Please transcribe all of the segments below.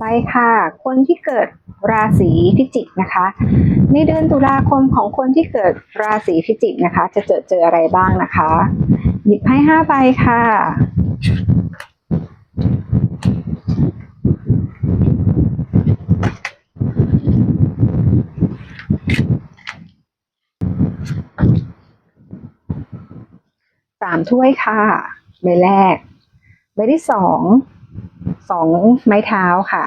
ไปค่ะ คนที่เกิดราศีพิจิกนะคะ ในเดือนตุลาคมของคนที่เกิดราศีพิจิกนะคะ จะเจอเจออะไรบ้างนะคะ หยิบไพ่ห้าใบค่ะ สามถ้วยค่ะ ใบแรก ใบที่สอง สองไม้เท้าค่ะ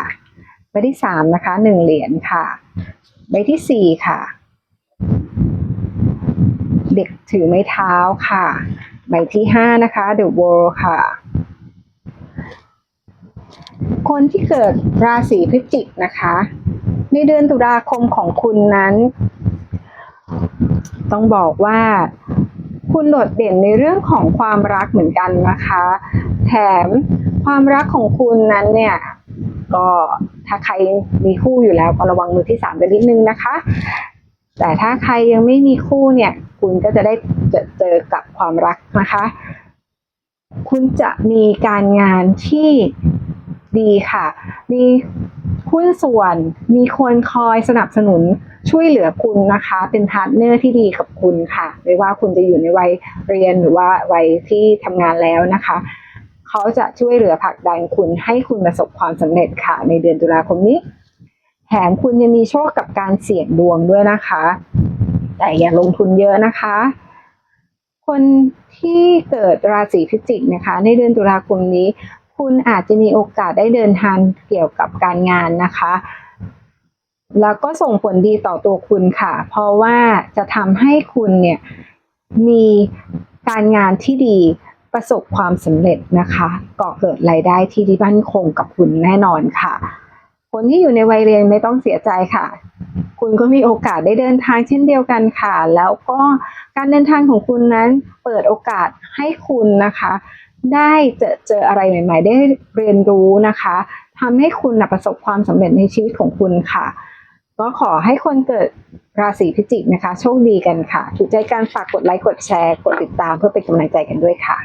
ใบที่สามนะคะหนึ่งเหรียญค่ะ ใบที่สี่ค่ะ เด็กถือไม้เท้าค่ะ ใบที่ห้านะคะ The World ค่ะ คนที่เกิดราศีพฤศจิกนะคะ ในเดือนตุลาคมของคุณนั้น ต้องบอกว่าคุณโดดเด่นในเรื่องของความรักเหมือนกันนะคะ แถม ความรักของคุณนั้นเนี่ย ก็ถ้าใครมีคู่อยู่แล้วก็ระวังมือที่สามกันนิดนึงนะคะ แต่ถ้าใครยังไม่มีคู่เนี่ย คุณก็จะได้เจอเจอกับความรักนะคะ คุณจะมีการงานที่ดีค่ะ มีหุ้นส่วนมีคนคอยสนับสนุนช่วยเหลือคุณนะคะ เป็นพาร์ทเนอร์ที่ดีกับคุณค่ะ ไม่ว่าคุณจะอยู่ในวัยเรียนหรือว่าวัยที่ทำงานแล้วนะคะ เขาจะช่วยเหลือผลักดันคุณให้คุณประสบความสำเร็จค่ะ ในเดือนตุลาคมนี้แถมคุณยังมีโชคกับการเสี่ยงดวงด้วยนะคะ แต่อย่าลงทุนเยอะนะคะ คนที่เกิดราศีพิจิกนะคะ ในเดือนตุลาคมนี้ คุณอาจจะมีโอกาสได้เดินทางเกี่ยวกับการงานนะคะแล้วก็ส่งผลดีต่อตัวคุณค่ะ เพราะว่าจะทำให้คุณเนี่ยมีการงานที่ดี ประสบความสำเร็จนะคะก่อเกิดรายได้ที่ที่มั่นคงกับคุณแน่นอนค่ะ คนที่อยู่ในวัยเรียนไม่ต้องเสียใจค่ะ คุณก็มีโอกาสได้เดินทางเช่นเดียวกันค่ะ แล้วก็การเดินทางของคุณนั้นเปิดโอกาสให้คุณนะคะ ได้เจอเจออะไรใหม่ ๆ ได้เรียนรู้นะคะทำให้คุณนะประสบความสำเร็จในชีวิตของคุณค่ะก็ขอให้คนเกิดราศีพิจิกนะคะ โชคดีกันค่ะ ถูกใจการฝากกดไลค์ กดแชร์ กดติดตามเพื่อเป็นกำลังใจกันด้วยค่ะ